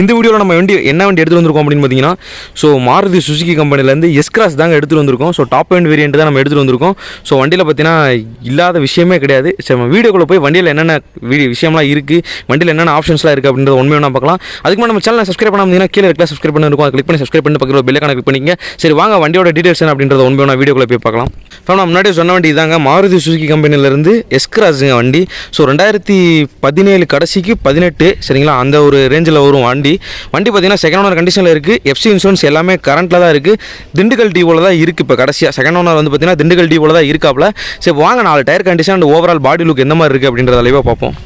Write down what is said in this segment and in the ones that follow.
இந்த வீடியோவில் நம்ம வண்டி என்ன வண்டி எடுத்துகிட்டு வந்திருக்கோம் அப்படின்னு பார்த்தீங்கன்னா ஸோ மாருதி சுசுகி கம்பெனிலேருந்து எஸ் கிராஸ் தாங்க எடுத்துகிட்டு வந்திருக்கோம். ஸோ டாப் அண்ட் வேரியன்ட் தான் நம்ம எடுத்துகிட்டு வந்திருக்கோம். ஸோ வண்டியில் பார்த்தீங்கன்னா இல்லாத விஷயமே கிடையாது. சரி நம்ம வீடியோக்குள்ளே போய் வண்டியில் என்னென்ன வீடியோ விஷயம்லாம் இருக்குது வண்டியில் என்னென்ன ஆப்ஷன்ஸ்லாம் இருக்குது அப்படின்றத உண்மையாக பார்க்கலாம். அதுக்கு நம்ம சேனல் சப்ஸ்கிரைப் பண்ணாமல் கீழே இருக்கலாம் சப்ஸ்கிரைப் பண்ணிருக்கோம் அதை கிளிக் பண்ணி சப்ஸ்கிரைப் பண்ணி பக்கத்தில் பெல்லைக்கான கிளிக் பண்ணிங்க சரி வாங்க வண்டியோட டீடைல்ஸ் என்ன அப்படின்றத உண்மையான வீடியோக்குள்ளே போய் பார்க்கலாம். இப்போ நான் முன்னாடி சொன்ன வண்டி இதாங்க. மாருதி சுசுகி கம்பெனிலேருந்து எஸ் கிராஸுங்க வண்டி. ஸோ ரெண்டாயிரத்தி பதினேழு கடைசிக்கு பதினெட்டு சரிங்களா? அந்த ஒரு ரேஞ்சில் வரும் வண்டி. வண்டி பார்த்தீங்கன்னா செகண்ட் ஓனர் கண்டிஷனில் இருக்குது எஃப்சி இன்சூரன்ஸ் எல்லாமே கரண்ட்டில் தான் இருக்குது திண்டுக்கல் டிவோவில் தான் இருக்குது இப்போ கடைசியாக செகண்ட் ஓனர் வந்து பார்த்தீங்கன்னா திண்டுக்கல் டிவோவில் தான் இருக்காப்புல சரி வாங்க நாலு tyre condition and overall body look எந்த மாதிரி இருக்குது அப்படின்றத லைவாக பார்ப்போம்.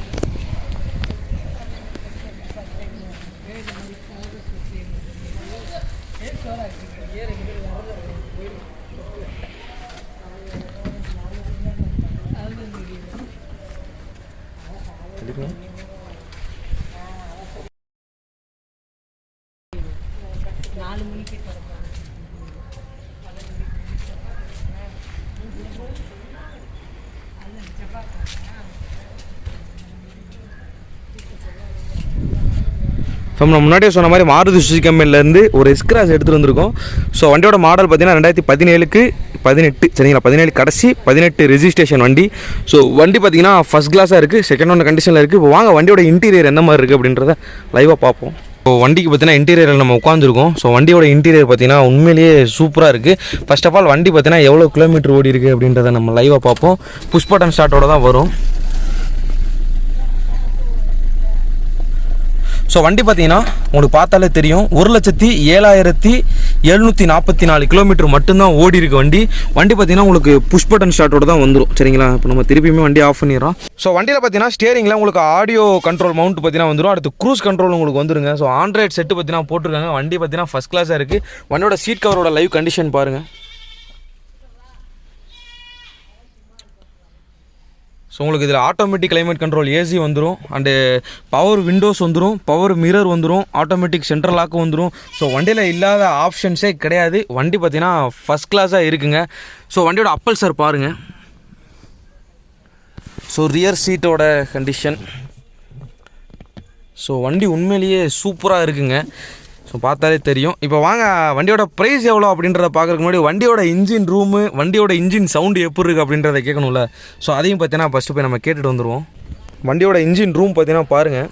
இப்போ நம்ம முன்னாடியே சொன்ன மாதிரி மாருதி சுசி கம்பெனிலேருந்து ஒரு எஸ்கிராஸ் எடுத்துகிட்டு வந்திருக்கோம். ஸோ வண்டியோட மாடல் பார்த்தீங்கன்னா ரெண்டாயிரத்தி பதினேழுக்கு பதினெட்டு சரிங்களா? பதினேழு கடைசி பதினெட்டு ரெஜிஸ்ட்ரேஷன் வண்டி. ஸோ வண்டி பார்த்தீங்கன்னா ஃபஸ்ட் கிளாஸாக இருக்குது செகண்ட் ஒன் கண்டிஷனில் இருக்குது இப்போ வாங்க வண்டியோட இன்டீரியர் எந்த மாதிரி இருக்குது அப்படின்றத லைவாக பார்ப்போம். ஸோ வண்டிக்கு பார்த்தீங்கன்னா இன்டீரியரில் நம்ம உட்காந்துருக்கோம் ஸோ வண்டியோட இன்டீரியர் பார்த்தீங்கன்னா உண்மையிலேயே சூப்பராக இருக்குது ஃபஸ்ட் ஆஃப் ஆல் வண்டி பார்த்தீங்கன்னா எவ்வளோ கிலோமீட்டர் ஓடி இருக்குது அப்படின்றத நம்ம லைவாக பார்ப்போம். புஷ் பட்டன் ஸ்டார்ட்டோட தான் வரும். ஸோ வண்டி பார்த்தீங்கன்னா உங்களுக்கு பார்த்தாலே தெரியும். ஒரு லட்சத்தி ஏழாயிரத்தி எழுநூற்றி நாற்பத்தி நாலு கிலோமீட்டர் மட்டும்தான் ஓடி இருக்கு வண்டி. வண்டி பார்த்தீங்கன்னா உங்களுக்கு புஷ் பட்டன் ஸ்டார்ட்டோட தான் வந்துடும் சரிங்களா? இப்போ நம்ம திருப்பியுமே வண்டி ஆஃப் பண்ணிடுறோம். ஸோ வண்டியில் பார்த்தீங்கன்னா ஸ்டேரிங்கில் உங்களுக்கு ஆடியோ கண்ட்ரோல் மவுண்ட் பார்த்தீங்கன்னா வந்துடும் அடுத்து க்ரூஸ் கண்ட்ரோல் உங்களுக்கு வந்துருங்க. ஸோ ஆண்ட்ராய்ட் செட்டு பார்த்தீங்கன்னா போட்டிருக்காங்க. வண்டி பார்த்தீங்கன்னா ஃபஸ்ட் கிளாஸாக இருக்குது வண்டியோட சீட் கவரோட லைவ் கண்டிஷன் பாருங்கள் ஸோ உங்களுக்கு இதில் ஆட்டோமேட்டிக் கிளைமேட் கண்ட்ரோல் ஏசி வந்துடும் அண்டு பவர் விண்டோஸ் வந்துடும் பவர் மிரர் வந்துடும் ஆட்டோமேட்டிக் சென்ட்ரல் லாக்கு வந்துடும் ஸோ வண்டியில் இல்லாத ஆப்ஷன்ஸே கிடையாது. வண்டி பார்த்தீங்கன்னா ஃபஸ்ட் கிளாஸாக இருக்குங்க. ஸோ வண்டியோட அப்பல் சார் பாருங்கள் ஸோ ரியர் சீட்டோட கண்டிஷன் ஸோ வண்டி உண்மையிலேயே சூப்பராக இருக்குங்க. ஸோ பார்த்தாலே தெரியும். இப்போ வாங்க வண்டியோட ப்ரைஸ் எவ்வளோ அப்படின்றத பார்க்குறதுக்கு முன்னாடி வண்டியோட இன்ஜின் ரூமு வண்டியோட இன்ஜின் சவுண்டு எப்படி இருக்குது அப்படின்றத கேட்கணும்ல. ஸோ அதையும் பார்த்தீங்கன்னா ஃபஸ்ட்டு போய் நம்ம கேட்டுட்டு வந்துடுவோம் வண்டியோட இன்ஜின் ரூம் பார்த்தீங்கன்னா பாருங்கள்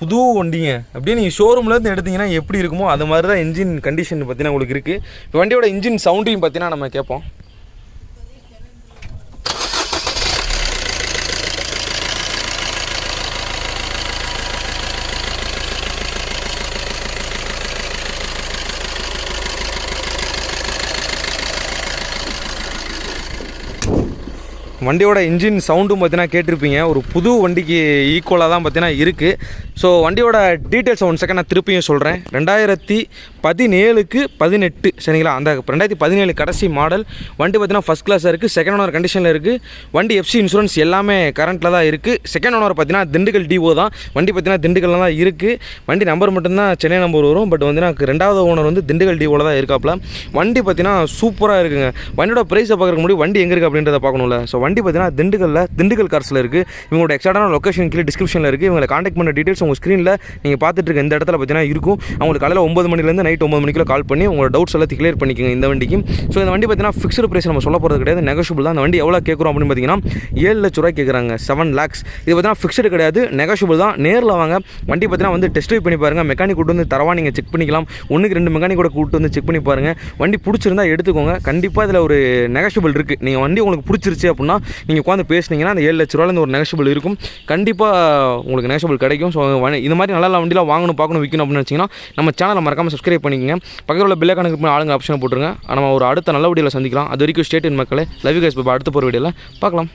புது வண்டிங்க. அப்படியே நீங்கள் ஷோரூம்லேருந்து எடுத்தீங்கன்னா எப்படி இருக்குமோ அது மாதிரி தான் இன்ஜின் கண்டிஷன் பார்த்தீங்கன்னா உங்களுக்கு இருக்குது இப்போ வண்டியோட இன்ஜின் சவுண்டையும் பார்த்தீங்கன்னா நம்ம கேட்போம். வண்டியோட இன்ஜின் சவுண்டும் பார்த்தீங்கன்னா கேட்டிருப்பீங்க. ஒரு புது வண்டிக்கு ஈக்குவலாக தான் பார்த்தீங்கன்னா இருக்குது ஸோ வண்டியோட டீட்டெயில்ஸ் ஒன் செகண்ட் நான் திருப்பியும் சொல்கிறேன் ரெண்டாயிரத்தி பதினேழுக்கு பதினெட்டு சரிங்களா? அந்த ரெண்டாயிரத்தி பதினேழு கடைசி மாடல் வண்டி பார்த்தீங்கன்னா ஃபஸ்ட் கிளாஸாக இருக்குது செகண்ட் ஓனர் கண்டிஷனில் இருக்குது வண்டி எஃப்சி இன்சூரன்ஸ் எல்லாமே கரண்ட்டில் தான் இருக்குது செகண்ட் ஓனர் பார்த்தீங்கன்னா திண்டுக்கல் டிஓ தான். வண்டி பார்த்தீங்கன்னா திண்டுக்கல்ல தான் இருக்குது வண்டி நம்பர் மட்டும்தான் சென்னை நம்பர் வரும். பட் வந்து எனக்கு ரெண்டாவது ஓனர் வந்து திண்டுக்கல் டிஓவில் தான் இருக்காப்புல வண்டி பார்த்தீங்கன்னா சூப்பராக இருக்குங்க. வண்டியோட ப்ரைஸை பார்க்குற முன்னாடி வண்டி எங்கே இருக்குது அப்படின்றத பார்க்கணும்ல. ஸோ வண்டி பார்த்தீங்கன்னா திண்டுக்கல்ல திண்டுக்கல் கார்ஸில் இருக்குது இவங்களோட எக்ஸாக்டான லொக்கேஷன் கீழே டிஸ்கிரிப்ஷனில் இருக்குது இவங்களை காண்டாக்ட் பண்ண டீட்டெயில்ஸ் உங்கள் ஸ்க்ரீனில் நீங்கள் பார்த்துட்டு இருக்க இந்த இடத்துல பார்த்தீங்கன்னா இருக்கும். அவங்களுக்கு காலையில் ஒம்பது மணிலேருந்து நைட் ஒம்பது மணிக்குள்ள கால் பண்ணி உங்களோட டவுட்ஸ் எல்லாத்தையும் கிளியர் பண்ணிக்கோங்க இந்த வண்டிக்கு. ஸோ இந்த வண்டி பார்த்தீங்கன்னா ஃபிக்ஸ்டு ப்ரைஸ் நம்ம சொல்ல போகிறது கிடையாது. நெகோஷியபிள் தான். அந்த வண்டி எவ்வளோ கேட்குறோம் அப்படின்னு பார்த்தீங்கன்னா ஏழு லட்ச ரூபாய் கேட்குறாங்க. செவன் லேக்ஸ் இது பார்த்தீங்கன்னா ஃபிக்ஸ்டு கிடையாது. நெகோஷியபிள் தான். நேரில் வாங்க. வண்டி பார்த்தீங்கன்னா வந்து டெஸ்ட் ட்ரைவ் பண்ணி பாருங்கள் மெக்கானிக் கூட்டு வந்து தரவா நீங்கள் செக் பண்ணிக்கலாம். ஒன்றுக்கு ரெண்டு மெக்கானிக் கூட கூட்டு வந்து செக் பண்ணி பாருங்கள் வண்டி பிடிச்சிருந்தா எடுத்துக்கோங்க. கண்டிப்பாக இதில் ஒரு நெகோஷியபிள் இருக்குது நீங்கள் வண்டி உங்களுக்கு பிடிச்சிருச்சு அப்படின்னா நீங்கள் உட்காந்து பேசுனீங்கன்னா அந்த ஏழு லட்ச ரூபாயிலேருந்து ஒரு நெகஷபிள் இருக்கும். கண்டிப்பாக உங்களுக்கு நெகஷபிள் கிடைக்கும். ஸோ இந்த மாதிரி நல்ல நல்ல வாங்கணும் பார்க்கணும் விற்கணும் அப்படின்னு வச்சிங்கன்னா நம்ம சேனலை மறக்காமல் சப்ஸ்கிரைப் பண்ணிக்கங்க. பக்கத்தில் உள்ள பில்லை கணக்கு ஆளுங்க ஆப்ஷனை போட்டுருங்க. நம்ம ஒரு அடுத்த நல்ல வீடியோவில் சந்திக்கலாம். அது வரைக்கும் ஸ்டேட் மக்களே. லவ் கேஸ் பாபா அடுத்த போகிற வீடியோவில் பார்க்கலாம்.